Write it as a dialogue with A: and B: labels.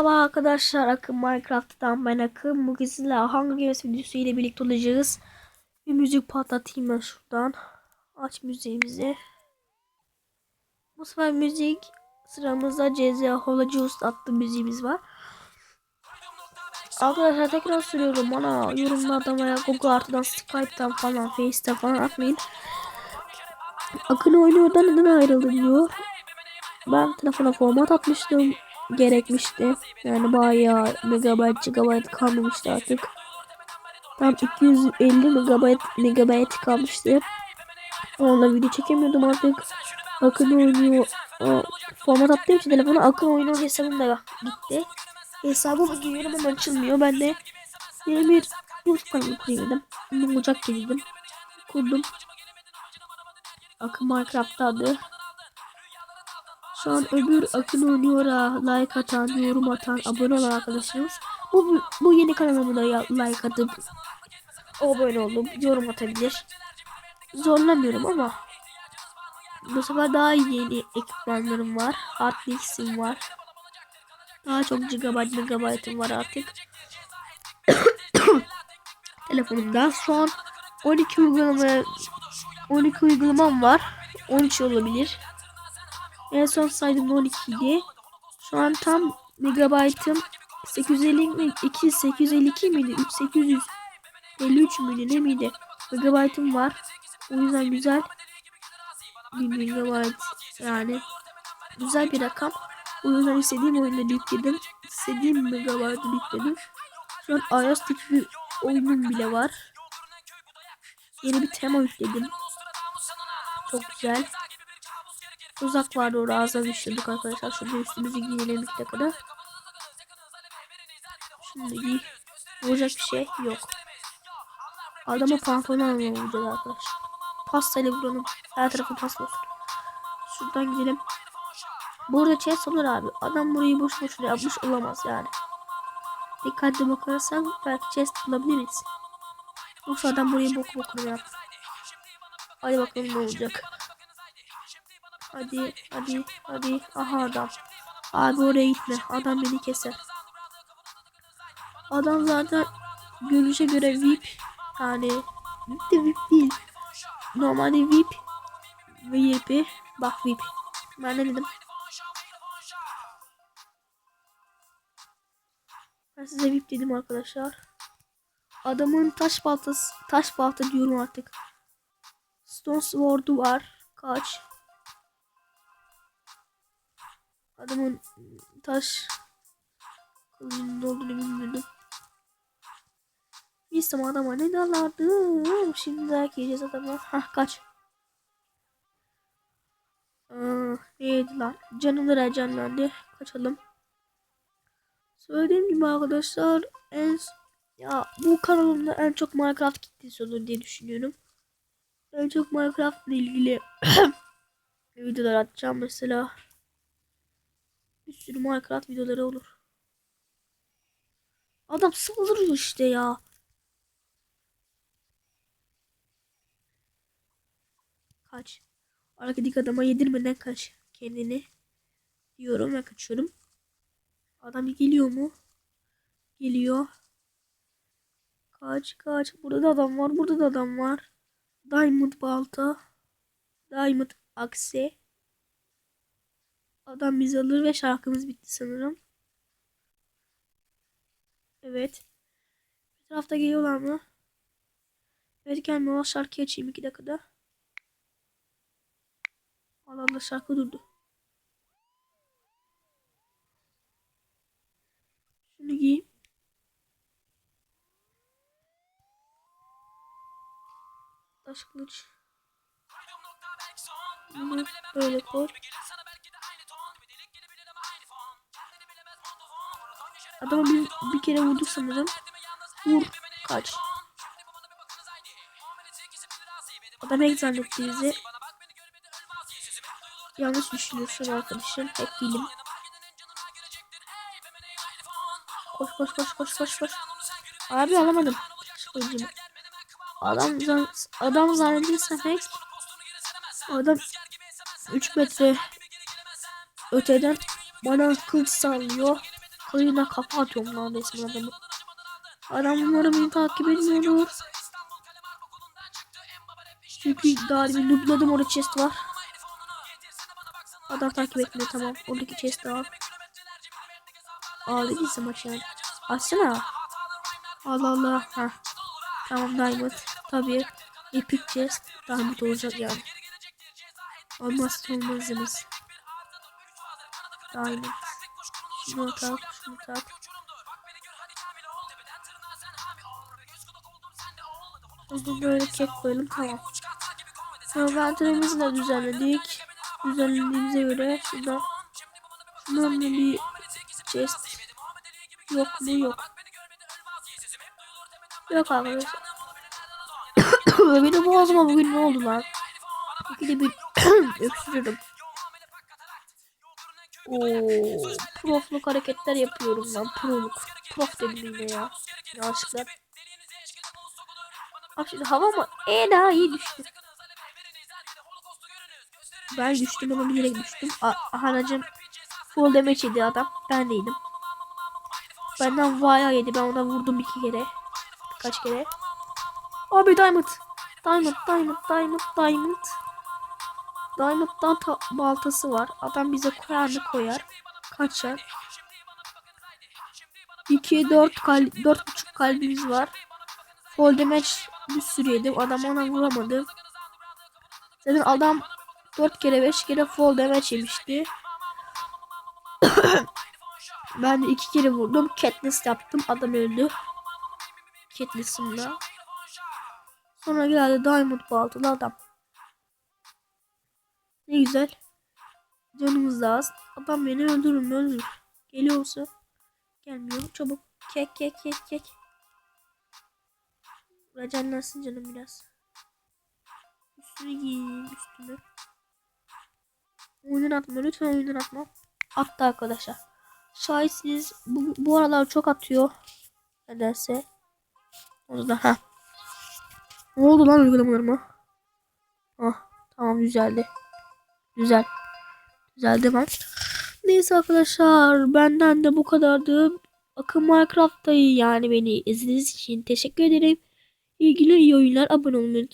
A: Merhaba arkadaşlar Akın Minecraft'tan ben Akın. Bugün sizlerle Hunger Games videosu ile birlikte olacağız. Bir müzik patlatayım ben şuradan. Aç müziğimizi. Bu sefer müzik sıramızda CZ Holacı Usta adlı müziğimiz var. Arkadaşlar tekrar söylüyorum bana yorumlardan veya Google Artı'dan Skype'tan falan Face'ten falan atmayın. Akın oynuyordan neden ayrıldı diyor. Ben telefona format atmıştım. Gerekmişti. Yani bayağı megabayt gigabayt kalmamıştı artık. Tam 250 megabayt megabayt kalmıştı. Onunla video çekemiyordum artık. Akın oynuyor. O, format attığım için telefona Akın oynuyor hesabım da gitti. Hesabım giriyorum ama açılmıyor. Ben de yeni bir YouTube kanalı kurayım dedim. Ocak dedim. Kurdum. Akın Minecraft adı. Şu an öbür Akın oynuyor'a like atan, yorum atan, abone olan arkadaşlarımız. Bu, bu yeni kanalıma da like atıp abone olup yorum atabilir. Zorlamıyorum ama bu sefer daha yeni ekipmanlarım var. Harddisk'im var. Daha çok gigabyte megabaytım var artık. Telefonumda şu an 12 uygulama 12 uygulamam var. 13 olabilir. En son saydım 12 idi. Şu an tam megabaytım 850 mi? 2 852 miydi? 3 853 müydü ne miydi? Megabaytım var. O yüzden güzel. 1 megabayt yani güzel bir rakam. O yüzden istediğim oyunları yükledim. İstediğim megabaytı yükledim. Şu an iOS tipi bir oyunum bile var. Yeni bir tema yükledim. Çok güzel. Uzak vardı orada ağzına düşürdük arkadaşlar. Şurada üstümüzü giyinelim bir kadar. Şimdi giy. Olacak bir şey yok. Adamı pantolonu almamız arkadaşlar. Pastayla vuralım. Her tarafı pasta olsun. Şuradan gidelim. Burada chest olur abi. Adam burayı boş boşuna yapmış olamaz yani. Dikkatli bakarsak belki chest bulabiliriz. Yoksa adam burayı bok bokunu yaptı. Hadi bakalım ne olacak. Hadi hadi hadi. Aha adam. Abi oraya gitme. Adam beni keser. Adam zaten görünüşe göre VIP. Yani VIP de VIP değil. Normalde VIP. VIP. Bak VIP. Ben ne dedim? Ben size VIP dedim arkadaşlar. Adamın taş baltası, taş balta diyorum artık. Stone Sword'u var. Kaç? Adamın taş kılıcının olduğunu bilmiyordum. Biz ama adama ne dalardım. Şimdi dayak yiyeceğiz adama. Hah kaç. Aa, neydi lan? Canımlar canlandı. Kaçalım. Söylediğim gibi arkadaşlar en ya bu kanalımda en çok Minecraft kitlesi olur diye düşünüyorum. En çok Minecraft ile ilgili videolar atacağım mesela. Bir sürü Minecraft videoları olur. Adam saldırıyor işte ya. Kaç. Arkadaki adama yedirmeden kaç kendini. Diyorum ve kaçıyorum. Adam geliyor mu? Geliyor. Kaç kaç. Burada da adam var. Burada da adam var. Diamond balta. Diamond aksi. Adam bizi alır ve şarkımız bitti sanırım. Evet. Bir tarafta geliyorlar mı? Evet gelmiyorlar. Şarkı açayım iki dakikada. Allah Allah şarkı durdu. Şunu giyeyim. Taş kılıç. Bunu böyle koy. Adamı bir, bir kere vurduk sanırım. Vur. Kaç. Adam hack zannetti bizi. Yanlış düşünüyorsun arkadaşım. Hack değilim. Koş koş koş koş koş koş. Abi alamadım. Adam zan adam zannediyse hack. Adam 3 metre öteden bana kılıç sallıyor. Kayına kafa atıyorum lan resmen adamı. Adam umarım beni takip etmiyordur. Çünkü daha bir noobladım orada chest var. Adam takip etmiyor tamam. Oradaki chest al. Aa dediyse maç yani. Açsana. Allah Allah. Ha. Tamam Diamond. Tabii. Epic chest. Diamond olacak yani. Olmazsa olmazımız. Diamond. Şunu tak. Şunu tak. Burada böyle kek koyalım tamam. Envanterimizi de düzenledik. Düzenlediğimize göre şuradan şundan da bir chest yok mu yok. Yok arkadaşlar. de boğazıma bugün ne oldu lan? Bir de bir öksürüyorum. Oo, profluk hareketler yapıyorum lan. Profluk. Prof dedim yine ya. Yanlışlıkla. Bak şimdi hava mı? E daha iyi düştü. Ben düştüm ama bilerek düştüm. A Hanacım full damage yedi adam. Ben değildim. Benden vaya yedi. Ben ona vurdum iki kere. Birkaç kere. Abi diamond. Diamond, diamond, diamond, diamond. Diamond'dan ta- baltası var. Adam bize mı koyar. Kaçar. 2 4 kalp 4.5 kalbimiz var. Full damage bir sürü yedim. Adam ona vuramadı. Zaten adam 4 kere 5 kere full damage yemişti. ben de 2 kere vurdum. Katniss yaptım. Adam öldü. Katniss'imle. Sonra geldi Diamond baltalı adam. Ne güzel. Canımız da az. Adam beni öldürür mü öldürür. Geliyorsa. Gelmiyor. Çabuk. Kek kek kek kek. Racanlarsın canım biraz. Üstünü giyeyim üstünü. Oyundan atma lütfen oyundan atma. Attı arkadaşlar. Şahitsiniz bu, bu aralar çok atıyor. Nedense. Onu da ha. Ne oldu lan uygulamalarıma? Ah tamam düzeldi. Güzel. Güzeldi lan. Neyse arkadaşlar benden de bu kadardı. Akın Minecraft'tayı yani beni izlediğiniz için teşekkür ederim. İlgili iyi oyunlar abone olmayı